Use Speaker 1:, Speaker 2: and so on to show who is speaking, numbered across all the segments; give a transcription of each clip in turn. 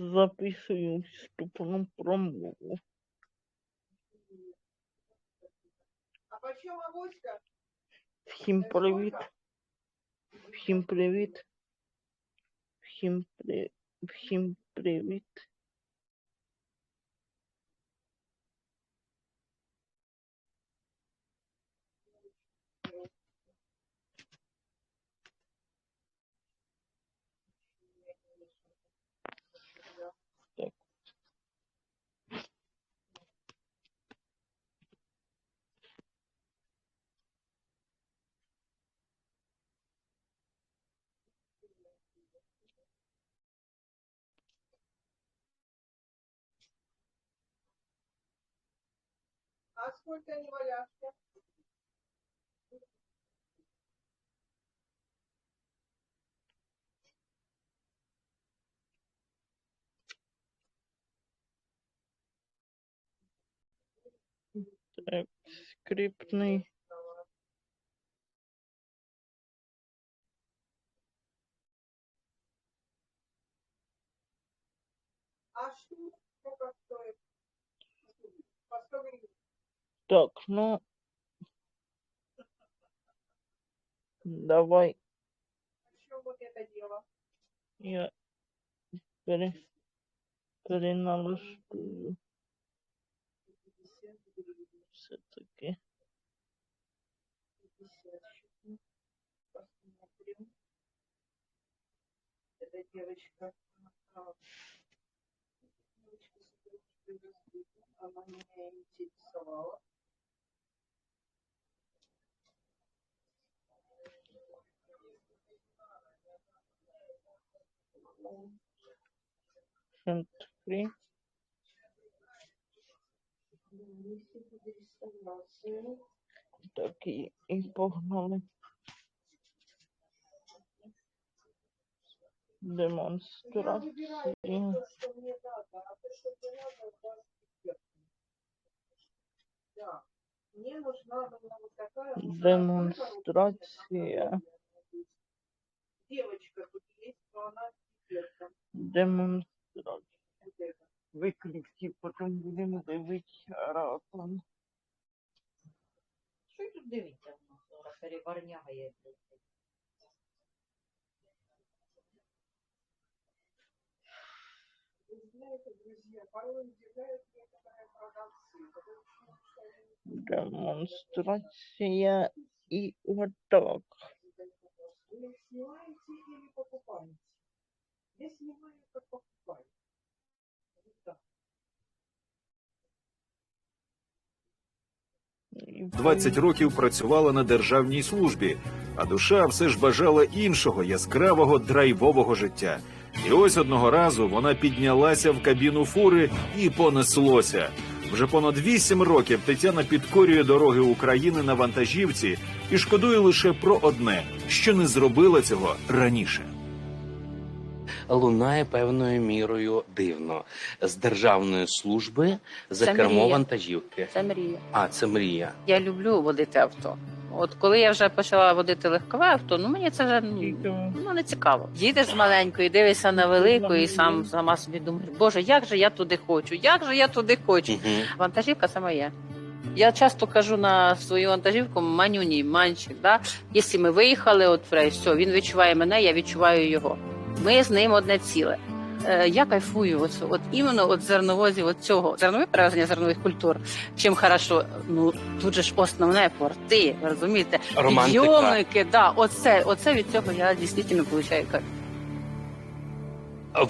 Speaker 1: Записую вступну промову.
Speaker 2: А почем авоська?
Speaker 1: Всім привіт. Всім привіт. Всім при... Всім привіт.
Speaker 2: А сколько они валяшки?
Speaker 1: Так, скрипний. Так, ну. Давай
Speaker 2: вот это дело?
Speaker 1: я пере... переналаштую. Все-таки.
Speaker 2: Эта девочка. Она меня интересовала. free. Taky i pohnali demonstraci. Demonstrace. эффектом.
Speaker 1: Демонстрація.
Speaker 2: Вот это.
Speaker 1: Виклики, потім будемо дивитися разом.
Speaker 3: Що й тут дивіться в нас? Ора перебарняга є. блядь.
Speaker 2: Вы знаете, друзья, порой удивляют некоторые продавцы. потому что они
Speaker 1: Демонстрація і отак.
Speaker 2: Вы их снимаете или покупаете? я снимаю, как покупаю. Вот так.
Speaker 4: 20 років працювала на державній службі, а душа все ж бажала іншого яскравого драйвового життя. І ось одного разу вона піднялася в кабіну фури і понеслося. Вже понад вісім років Тетяна підкорює дороги України на вантажівці і шкодує лише про одне, що не зробила цього раніше.
Speaker 5: Лунає певною мірою дивно з державної служби за
Speaker 6: Це
Speaker 5: кермо
Speaker 6: мрія.
Speaker 5: вантажівки.
Speaker 6: Це мрія.
Speaker 5: А це мрія.
Speaker 6: Я люблю водити авто. От коли я вже почала водити легкове авто, ну мені це вже ну, ну не цікаво. Їдеш з маленької, дивишся на велику і сам сама собі думаєш, боже, як же я туди хочу, як же я туди хочу.
Speaker 5: Угу.
Speaker 6: Вантажівка це моє. Я часто кажу на свою вантажівку манюні, манчик. Да? Якщо ми виїхали, от все, він відчуває мене, я відчуваю його. Ми з ним одне ціле. Е, Я кайфую, от, от іменно от зерновозів, от цього зернове перевезення зернових культур. Чим хорошо, ну тут же ж основне порти, розумієте?
Speaker 5: Романтика.
Speaker 6: Підйомники, да, оце, оце від цього я дійсно получаю кайф.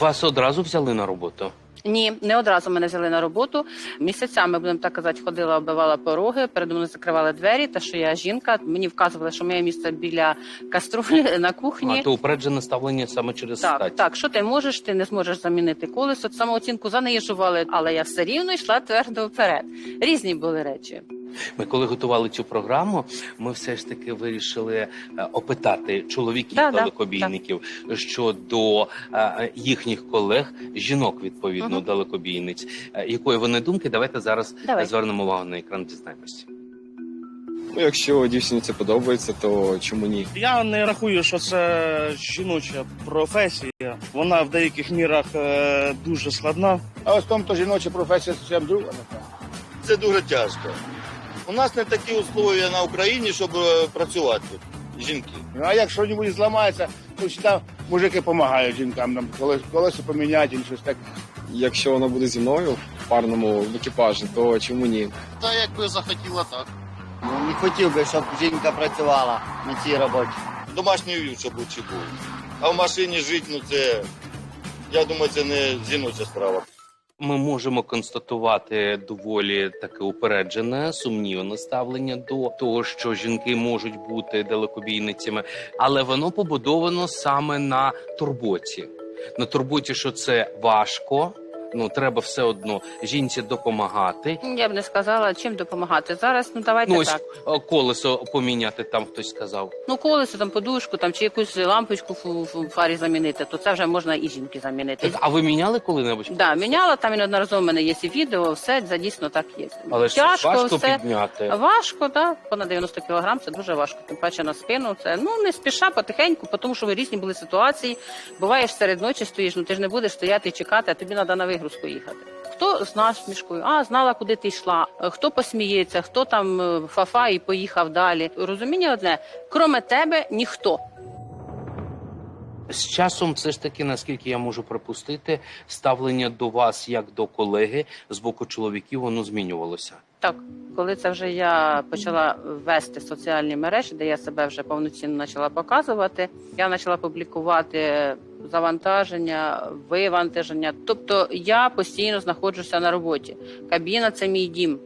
Speaker 5: Вас одразу взяли на роботу.
Speaker 6: Ні, не одразу мене взяли на роботу. Місяцями, будемо так казати, ходила, оббивала пороги, передо мною закривали двері. Та що я жінка, мені вказували, що моє місце біля каструлі на кухні.
Speaker 5: А то упереджене ставлення саме через
Speaker 6: Так,
Speaker 5: стать.
Speaker 6: так, що ти можеш, ти не зможеш замінити колесо. Самооцінку занижували, але я все рівно йшла твердо вперед. Різні були речі.
Speaker 5: Ми коли готували цю програму, ми все ж таки вирішили е, опитати чоловіків
Speaker 6: Да, да,
Speaker 5: далекобійників щодо е, їхніх колег, жінок відповідно
Speaker 6: Мгм.
Speaker 5: далекобійниць. Е, Якої вони думки? Давайте зараз
Speaker 6: Давай.
Speaker 5: звернемо увагу на екран. Дізнаємося.
Speaker 7: Ну, якщо дівчині це подобається, то чому ні?
Speaker 8: Я не рахую, що це жіноча професія. Вона в деяких мірах е, дуже складна.
Speaker 9: А ось в тому, то жіноча професія зовсім друга.
Speaker 10: Це дуже тяжко. У нас не такі условия на Україні, щоб е, працювати. Жінки.
Speaker 9: Ну, а як щось зламається, то завжди мужики допомагають жінкам, там, колес, колесо поміняти, і щось таке.
Speaker 7: Якщо вона буде зі мною в парному в екіпажі, то чому ні?
Speaker 10: Та якби захотіла так.
Speaker 11: Ну, не хотів би, щоб жінка працювала на цій роботі.
Speaker 10: Домашній уют, щоб лучше був. А в машині жити, ну це. Я думаю, це не жіноча справа.
Speaker 5: Ми можемо констатувати доволі таке упереджене, сумнівне ставлення до того, що жінки можуть бути далекобійницями, але воно побудовано саме на турботі. На турботі, що це важко. Ну треба все одно жінці допомагати.
Speaker 6: Я б не сказала, чим допомагати. Зараз ну давайте
Speaker 5: Ну ось
Speaker 6: так.
Speaker 5: е, колесо поміняти. Там хтось сказав.
Speaker 6: Ну, колесо, там подушку, там чи якусь лампочку в, фарі замінити, то це вже можна і жінки замінити.
Speaker 5: А ви міняли коли-небудь?
Speaker 6: Да, міняла там і неодноразово в мене є і відео, все це дійсно так є.
Speaker 5: Але
Speaker 6: Тяжко
Speaker 5: важко
Speaker 6: все.
Speaker 5: підняти.
Speaker 6: Важко, так. Понад 90 кілограм це дуже важко. Тим паче на спину. Це ну не спіша, потихеньку, тому що ви різні були ситуації. Буваєш серед ночі стоїш, ну ти ж не будеш стояти і чекати, а тобі треба на вигрузку їхати. Хто з насмішкою, а знала, куди ти йшла, хто посміється, хто там е, фафа і поїхав далі. Розуміння одне, кроме тебе ніхто.
Speaker 5: З часом, все ж таки, наскільки я можу припустити, ставлення до вас як до колеги з боку чоловіків воно змінювалося.
Speaker 6: Так, коли це вже я почала вести соціальні мережі, де я себе вже повноцінно почала показувати, я почала публікувати завантаження, вивантаження. Тобто я постійно знаходжуся на роботі. Кабіна це мій дім.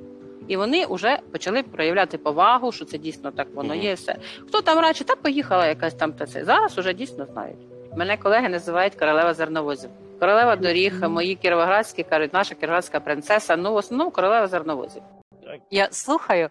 Speaker 6: І вони вже почали проявляти повагу, що це дійсно так воно є. Все хто там радше, та поїхала якась там та це. Зараз уже дійсно знають. Мене колеги називають королева зерновозів. Королева доріг, мої кіровоградські кажуть, наша кіровоградська принцеса. Ну в основному королева зерновозів.
Speaker 12: Я слухаю,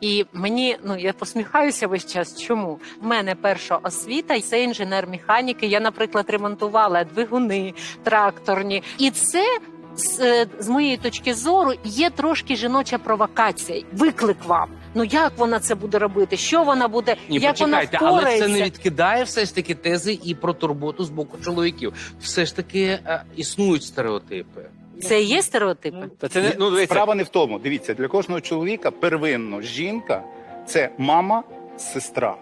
Speaker 12: і мені ну я посміхаюся весь час. Чому в мене перша освіта це інженер механіки. Я, наприклад, ремонтувала двигуни тракторні, і це. З, е, з моєї точки зору є трошки жіноча провокація. Виклик вам. Ну як вона це буде робити? Що вона буде?
Speaker 5: Ні,
Speaker 12: як
Speaker 5: почекайте,
Speaker 12: вона
Speaker 5: але це не відкидає все ж таки тези і про турботу з боку чоловіків. Все ж таки е, існують стереотипи.
Speaker 12: Це є стереотипи.
Speaker 13: Та це не ну дивіться,
Speaker 9: Справа не в тому. Дивіться, для кожного чоловіка первинно жінка це мама, сестра.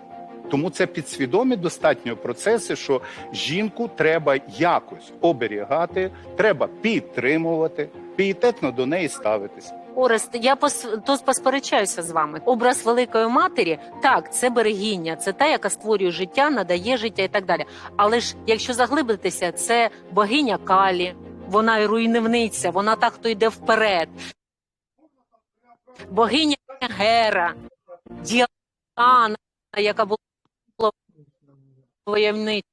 Speaker 9: Тому це підсвідомі достатньо процеси, що жінку треба якось оберігати, треба підтримувати, пієтетно до неї ставитися.
Speaker 12: Орест, я пос... то посперечаюся з вами. Образ великої матері, так, це берегіння, це та, яка створює життя, надає життя і так далі. Але ж якщо заглибитися, це богиня Калі, вона і руйнівниця, вона та, хто йде вперед. Богиня Гера, Діана, яка була воєвнича.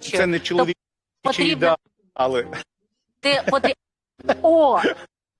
Speaker 9: Це не чоловік,
Speaker 12: потрібно-
Speaker 9: але.
Speaker 12: О,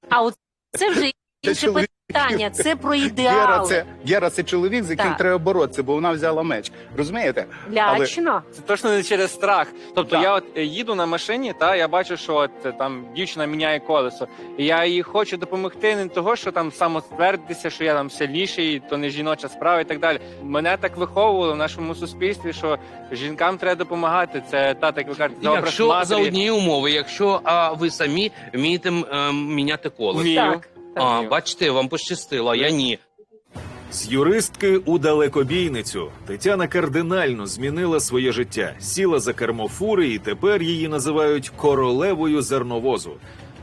Speaker 12: а от це вже інше
Speaker 9: чоловік.
Speaker 12: питання. Це про
Speaker 9: Гера
Speaker 12: ідеали.
Speaker 9: це, Гера це чоловік, з яким
Speaker 12: Так.
Speaker 9: треба боротися, бо вона взяла меч. Розумієте?
Speaker 12: Лячно.
Speaker 13: це точно не через страх. Тобто
Speaker 9: Так.
Speaker 13: я от е, їду на машині, та я бачу, що от е, там дівчина міняє колесо. І я їй хочу допомогти не того, що там самоствердитися, що я там сильніший, то не жіноча справа і так далі. Мене так виховували в нашому суспільстві, що жінкам треба допомагати. Це та так ви кажете, за
Speaker 5: Якщо за
Speaker 13: матері.
Speaker 5: однієї умови, якщо а, ви самі вмієте е, міняти колесо.
Speaker 13: Вмію.
Speaker 12: Так.
Speaker 5: А, бачите, вам пощастило, я ні.
Speaker 4: З юристки у далекобійницю Тетяна кардинально змінила своє життя, сіла за кермо фури і тепер її називають королевою зерновозу.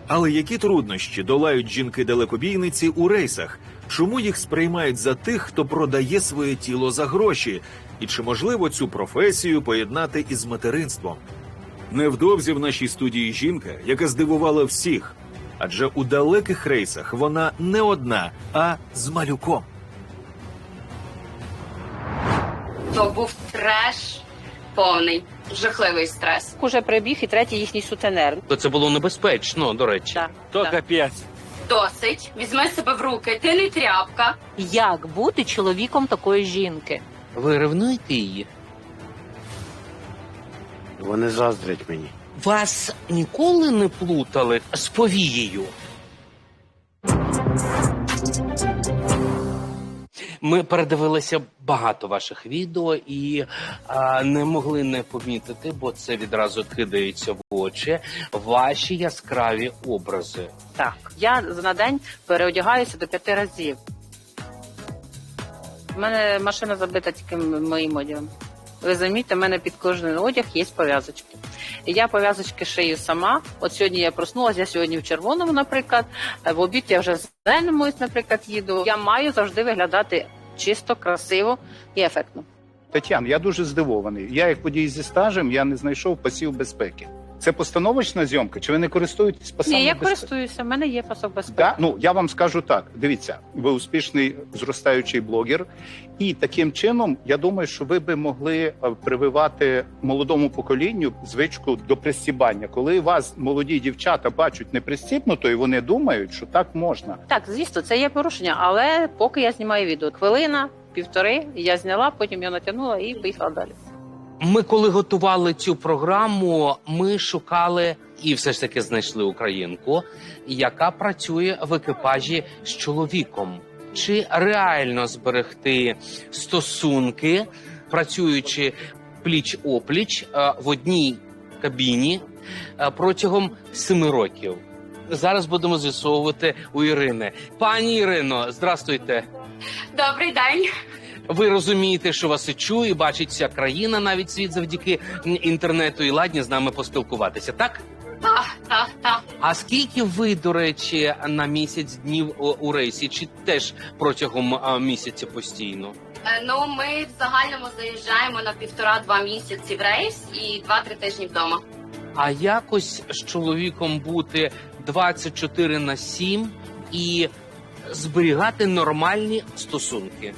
Speaker 4: Але які труднощі долають жінки-далекобійниці у рейсах? Чому їх сприймають за тих, хто продає своє тіло за гроші? І чи можливо цю професію поєднати із материнством? Невдовзі в нашій студії жінка, яка здивувала всіх. Адже у далеких рейсах вона не одна, а з малюком.
Speaker 14: То був треш повний, жахливий стрес.
Speaker 6: Уже прибіг і третій їхній сутенер.
Speaker 5: То це було небезпечно, до речі.
Speaker 6: Так,
Speaker 13: То
Speaker 6: так.
Speaker 13: капець.
Speaker 14: Досить, візьми себе в руки, ти не тряпка.
Speaker 12: Як бути чоловіком такої жінки?
Speaker 5: Ви ревнуєте її?
Speaker 11: Вони заздрять мені.
Speaker 5: Вас ніколи не плутали з повією? Ми передивилися багато ваших відео і а, не могли не помітити, бо це відразу кидається в очі. Ваші яскраві образи.
Speaker 6: Так, я на день переодягаюся до п'яти разів. У мене машина забита тільки моїм одягом. Ви замітьте, в мене під кожен одяг є пов'язочки. Я пов'язочки шию сама. От сьогодні я проснулася, я сьогодні в червоному, наприклад, е, в обід я вже в зеленому, наприклад, їду. Я маю завжди виглядати чисто, красиво і ефектно.
Speaker 9: Тетян, я дуже здивований. Я, як подій зі стажем, я не знайшов пасів безпеки. Це постановочна зйомка, чи ви не користуєтесь пасами
Speaker 6: Ні, я
Speaker 9: безпеки?
Speaker 6: користуюся, в мене є пасок безпеки.
Speaker 9: Да? Ну я вам скажу так: дивіться, ви успішний зростаючий блогер, і таким чином я думаю, що ви би могли е, прививати молодому поколінню звичку до пристібання. Коли вас молоді дівчата бачать непристібнуто, і вони думають, що так можна.
Speaker 6: Так, звісно, це є порушення, але поки я знімаю відео, хвилина, півтори, я зняла, потім я натягнула і поїхала далі.
Speaker 5: Ми, коли готували цю програму, ми шукали і все ж таки знайшли українку, яка працює в екіпажі з чоловіком. Чи реально зберегти стосунки, працюючи пліч опліч е, в одній кабіні е, протягом семи років? Зараз будемо з'ясовувати у Ірини. Пані Ірино, здрастуйте.
Speaker 14: Добрий день.
Speaker 5: Ви розумієте, що вас і чує, і бачить вся країна, навіть світ завдяки інтернету і ладні з нами поспілкуватися, так?
Speaker 14: Так, так, так.
Speaker 5: А скільки ви, до речі, на місяць днів у, у рейсі, чи теж протягом а, місяця постійно?
Speaker 14: Е, Ну, ми в загальному заїжджаємо на півтора-два місяці в рейс і два-три тижні вдома.
Speaker 5: А якось з чоловіком бути 24 на 7 і зберігати нормальні стосунки.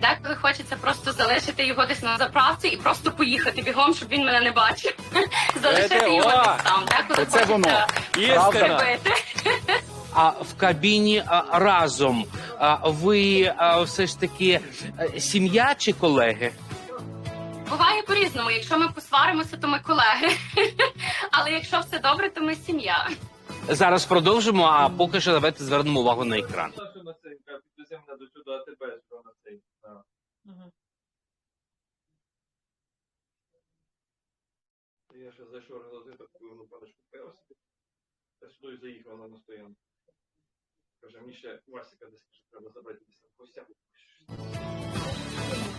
Speaker 14: Деколи хочеться просто залишити його десь на заправці і просто поїхати бігом, щоб він мене не бачив. Залишити його десь там. Деколи
Speaker 9: Оце воно.
Speaker 13: Істина.
Speaker 5: А в кабіні а, разом а, ви а, все ж таки е, сім'я чи колеги?
Speaker 14: Буває по-різному. Якщо ми посваримося, то ми колеги. Але якщо все добре, то ми сім'я.
Speaker 5: Зараз продовжимо, а поки що давайте звернемо увагу на екран.
Speaker 4: Я ще зайшов розглядати таку ну, паночку пива собі. Та сюди заїхала на стоянку. Каже, мені ще Васіка десь каже, треба забрати десь.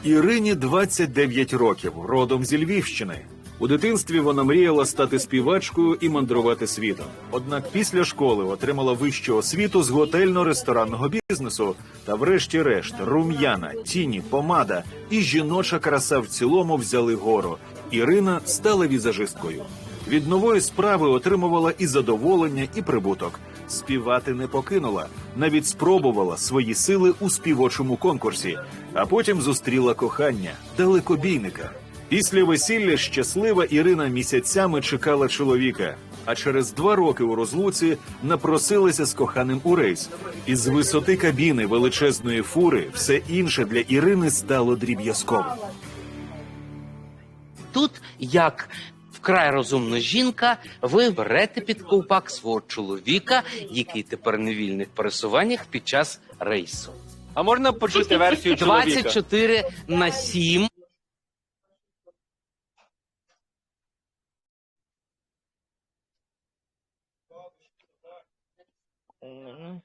Speaker 4: Ірині 29 років, родом зі Львівщини. У дитинстві вона мріяла стати співачкою і мандрувати світом. Однак після школи отримала вищу освіту з готельно-ресторанного бізнесу. Та врешті-решт рум'яна, тіні, помада і жіноча краса в цілому взяли гору. Ірина стала візажисткою. Від нової справи отримувала і задоволення, і прибуток. Співати не покинула, навіть спробувала свої сили у співочому конкурсі, а потім зустріла кохання далекобійника. Після весілля щаслива Ірина місяцями чекала чоловіка, а через два роки у розлуці напросилася з коханим у рейс. Із висоти кабіни величезної фури все інше для Ірини стало дріб'язковим.
Speaker 5: Тут, як вкрай розумна жінка, ви берете під ковпак свого чоловіка, який тепер не в пересуваннях під час рейсу.
Speaker 13: А можна почути версію чоловіка?
Speaker 5: 24 на 7.
Speaker 1: М,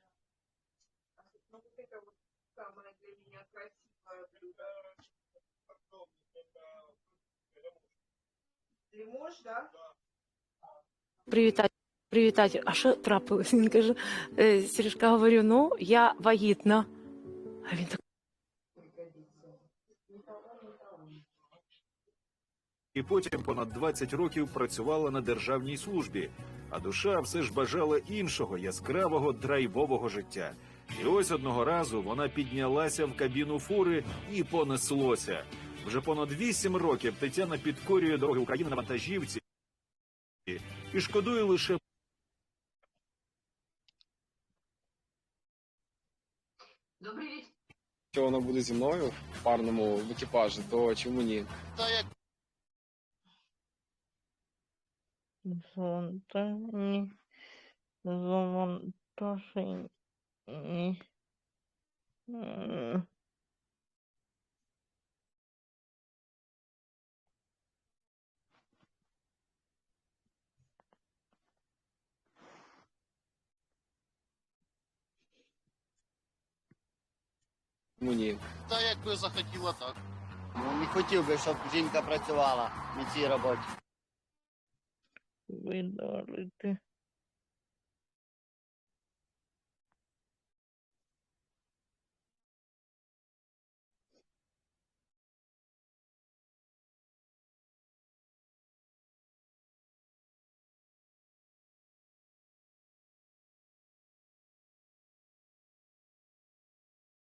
Speaker 2: Самое для меня красивое блюдо. Лимож, да?
Speaker 15: Привітати, привітати. А що трапилось? Він каже, е, Сережка говорю, ну я вагітна. А він так.
Speaker 4: І потім понад 20 років працювала на державній службі, а душа все ж бажала іншого яскравого драйвового життя. І ось одного разу вона піднялася в кабіну фури і понеслося. Вже понад 8 років Тетяна підкорює дороги України на вантажівці і шкодує лише
Speaker 14: Добрий вечір.
Speaker 7: Якщо вона буде зі мною в парному в екіпажі, то чому ні?
Speaker 1: Завантажені. Завантажені. М.
Speaker 7: Чому ні?
Speaker 11: Та якби захотіла так. Ну не хотів би, щоб жінка працювала на цій роботі.
Speaker 1: Видалити.